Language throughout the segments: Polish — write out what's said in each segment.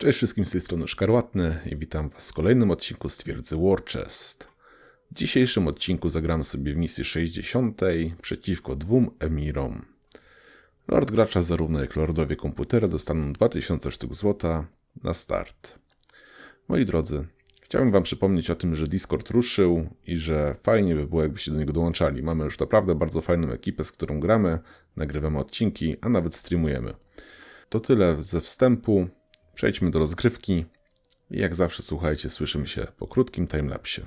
Cześć wszystkim z tej strony Szkarłatny i witam Was w kolejnym odcinku z twierdzy Warchest. W dzisiejszym odcinku zagramy sobie w misji 60 przeciwko dwóm emirom. Lord gracza zarówno jak lordowie komputera dostaną 2000 sztuk złota na start. Moi drodzy, chciałbym Wam przypomnieć o tym, że Discord ruszył i że fajnie by było jakbyście do niego dołączali. Mamy już naprawdę bardzo fajną ekipę, z którą gramy, nagrywamy odcinki, a nawet streamujemy. To tyle ze wstępu. Przejdźmy do rozgrywki. Jak zawsze, słuchajcie, słyszymy się po krótkim timelapsie.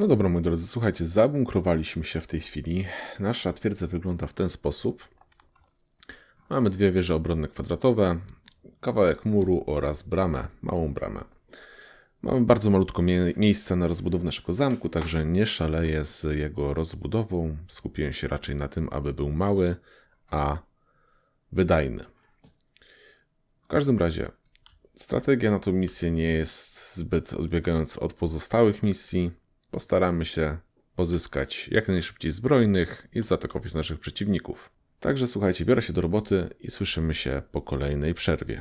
No dobra, moi drodzy, słuchajcie, zabunkrowaliśmy się w tej chwili. Nasza twierdza wygląda w ten sposób. Mamy dwie wieże obronne kwadratowe, kawałek muru oraz bramę, małą bramę. Mamy bardzo malutko mie miejsca na rozbudowę naszego zamku, także nie szaleję z jego rozbudową. Skupiłem się raczej na tym, aby był mały, a wydajny. W każdym razie, strategia na tą misję nie jest zbyt odbiegająca od pozostałych misji. Postaramy się pozyskać jak najszybciej zbrojnych i zaatakować naszych przeciwników. Także słuchajcie, biorę się do roboty i słyszymy się po kolejnej przerwie.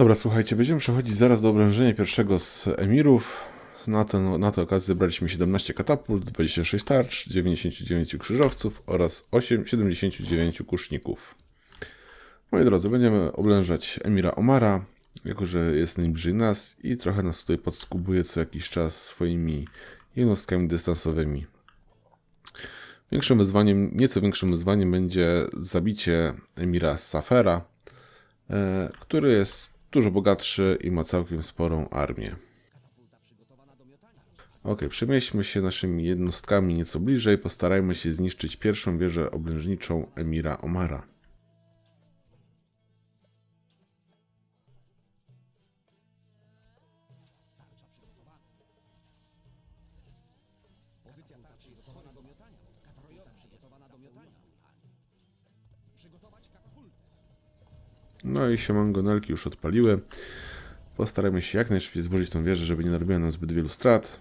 Dobra, słuchajcie, będziemy przechodzić zaraz do obrężenia pierwszego z emirów. Na, ten, na tę okazję zebraliśmy 17 katapult, 26 tarcz, 99 krzyżowców oraz 8, 79 kuszników. Moi drodzy, będziemy oblężać emira Omara, jako że jest najbliżej nas i trochę nas tutaj podskubuje co jakiś czas swoimi jednostkami dystansowymi. Większym wyzwaniem, nieco większym wyzwaniem będzie zabicie emira Safera, e, który jest dużo bogatszy i ma całkiem sporą armię. Ok, przemieśćmy się naszymi jednostkami nieco bliżej. Postarajmy się zniszczyć pierwszą wieżę oblężniczą emira Omara. No i się mangonelki już odpaliły. Postarajmy się jak najszybciej zburzyć tą wieżę, żeby nie narobiła nam zbyt wielu strat.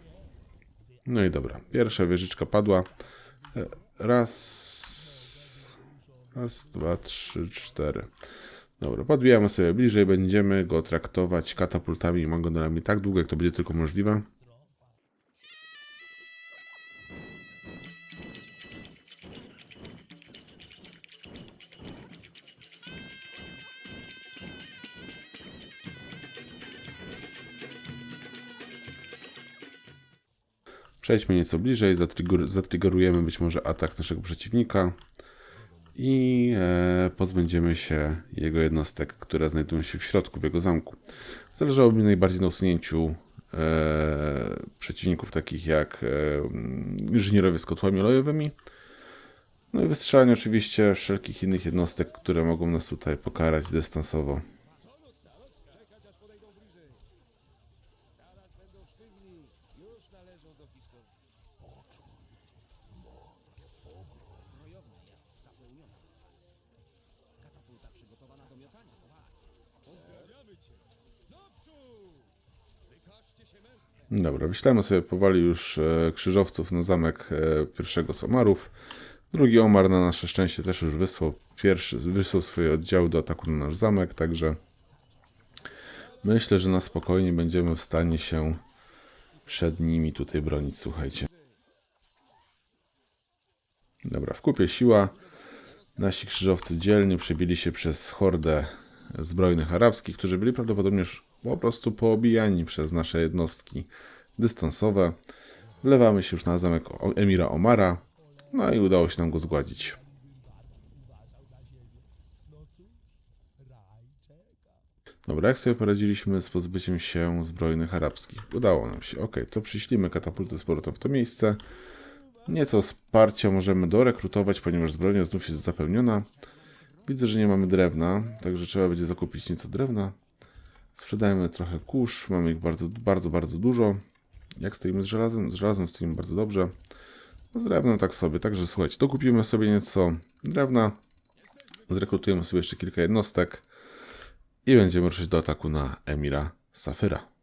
No i dobra, pierwsza wieżyczka padła. E, Raz, raz, dwa, trzy, cztery. Dobra, podbijamy sobie bliżej, będziemy go traktować katapultami i mangonelami tak długo, jak to będzie tylko możliwe. Przejdźmy nieco bliżej, zatriggerujemy być może atak naszego przeciwnika i e, pozbędziemy się jego jednostek, które znajdują się w środku, w jego zamku. Zależało mi najbardziej na usunięciu e, przeciwników takich jak e, inżynierowie z kotłami olejowymi, no i wystrzelanie oczywiście wszelkich innych jednostek, które mogą nas tutaj pokarać dystansowo. Dobra, wyślemy sobie powoli już e, krzyżowców na zamek e, pierwszego z Omarów. Drugi Omar na nasze szczęście też już wysłał pierwszy, wysłał swoje oddziały do ataku na nasz zamek, także myślę, że na spokojnie będziemy w stanie się przed nimi tutaj bronić, słuchajcie. Dobra, w kupie siła. Nasi krzyżowcy dzielnie przebili się przez hordę zbrojnych arabskich, którzy byli prawdopodobnie już po prostu poobijani przez nasze jednostki dystansowe. Wlewamy się już na zamek emira Omara, no i udało się nam go zgładzić. Dobra, jak sobie poradziliśmy z pozbyciem się zbrojnych arabskich? Udało nam się. Ok, to przyślimy katapulty z powrotem w to miejsce. Nieco wsparcia możemy dorekrutować, ponieważ zbrojnia znów jest zapełniona. Widzę, że nie mamy drewna, także trzeba będzie zakupić nieco drewna. Sprzedajemy trochę kurz, mamy ich bardzo, bardzo, bardzo dużo. Jak stoimy z żelazem? Z żelazem stoimy bardzo dobrze. Z drewnem tak sobie, także słuchajcie, dokupimy sobie nieco drewna. Zrekrutujemy sobie jeszcze kilka jednostek i będziemy ruszyć do ataku na Emira Safyra.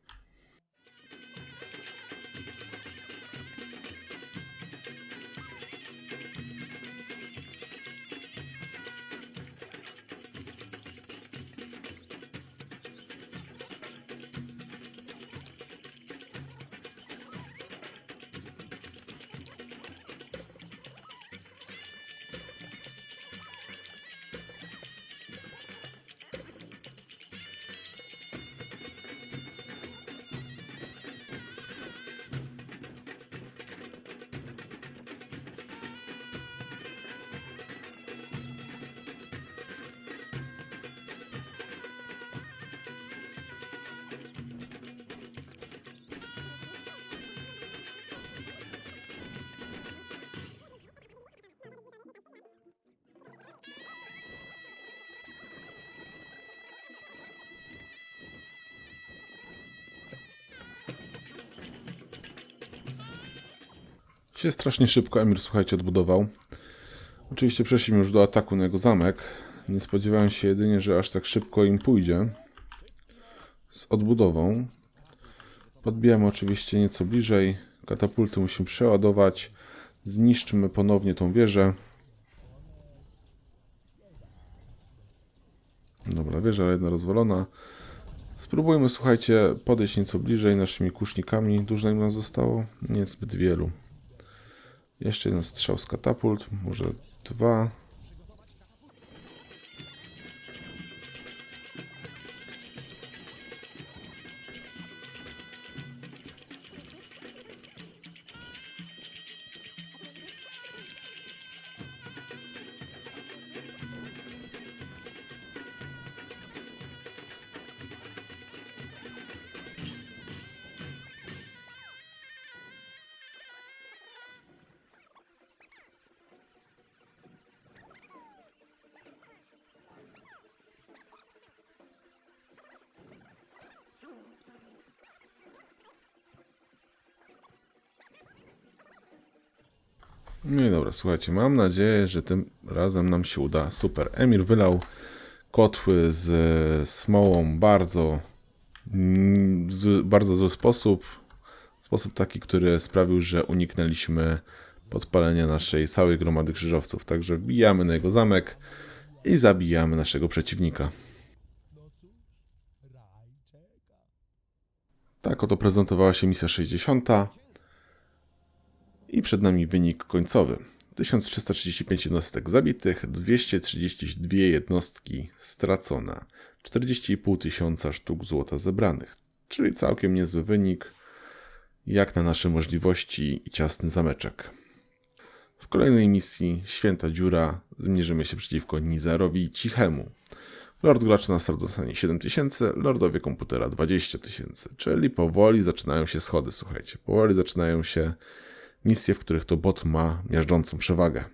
Się strasznie szybko Emir, słuchajcie, odbudował. Oczywiście przeszliśmy już do ataku na jego zamek. Nie spodziewałem się jedynie, że aż tak szybko im pójdzie z odbudową. Podbijamy oczywiście nieco bliżej. Katapulty musimy przeładować. Zniszczymy ponownie tą wieżę. Dobra, wieża jedna rozwalona. Spróbujmy, słuchajcie, podejść nieco bliżej naszymi kusznikami. Dużo im nam zostało? Nie zbyt wielu. Jeszcze jeden strzał z katapult, może dwa. No i dobra, słuchajcie, mam nadzieję, że tym razem nam się uda. Super. Emir wylał kotły z smołą bardzo, mm, zły, bardzo zły sposób. Sposób taki, który sprawił, że uniknęliśmy podpalenia naszej całej gromady krzyżowców. Także wbijamy na jego zamek i zabijamy naszego przeciwnika. Tak oto prezentowała się misja 60. I przed nami wynik końcowy. 1335 jednostek zabitych, 232 jednostki stracone, 40,5 tysiąca sztuk złota zebranych, czyli całkiem niezły wynik, jak na nasze możliwości i ciasny zameczek. W kolejnej misji Święta Dziura zmierzymy się przeciwko Nizarowi Cichemu. Lord gracza na start dostanie 7000, lordowie komputera 20 tysięcy, czyli powoli zaczynają się schody, słuchajcie. Powoli zaczynają się misje, w których to bot ma miażdżącą przewagę.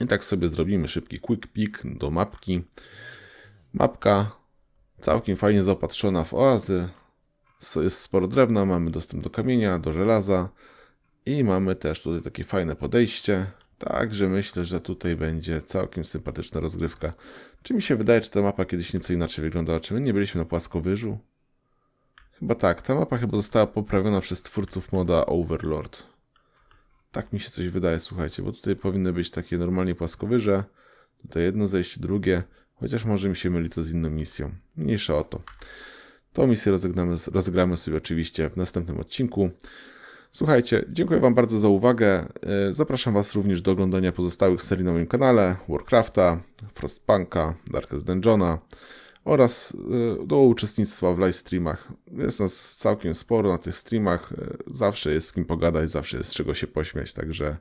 I tak sobie zrobimy szybki quick pick do mapki. Mapka całkiem fajnie zaopatrzona w oazy. Jest sporo drewna, mamy dostęp do kamienia, do żelaza i mamy też tutaj takie fajne podejście, Także myślę, że tutaj będzie całkiem sympatyczna rozgrywka. Czy mi się wydaje, czy ta mapa kiedyś nieco inaczej wyglądała? Czy my nie byliśmy na płaskowyżu? Chyba tak. Ta mapa chyba została poprawiona przez twórców moda Overlord. Tak mi się coś wydaje, słuchajcie, bo tutaj powinny być takie normalnie płaskowyże. Tutaj jedno zejście, drugie. Chociaż może mi się myli to z inną misją. Mniejsza o to. Tą misję rozegramy, rozegramy sobie oczywiście w następnym odcinku. Słuchajcie, dziękuję Wam bardzo za uwagę. E, Zapraszam Was również do oglądania pozostałych serii na moim kanale Warcrafta, Frostpunka, Darkest Dungeona oraz e, do uczestnictwa w live streamach. Jest nas całkiem sporo na tych streamach. e, Zawsze jest z kim pogadać, zawsze jest z czego się pośmiać, także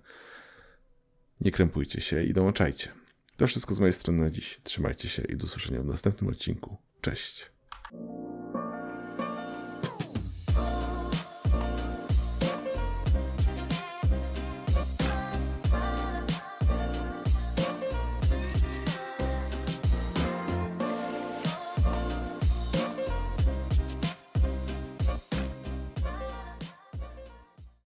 nie krępujcie się i dołączajcie. To wszystko z mojej strony na dziś. Trzymajcie się i do usłyszenia w następnym odcinku. Cześć.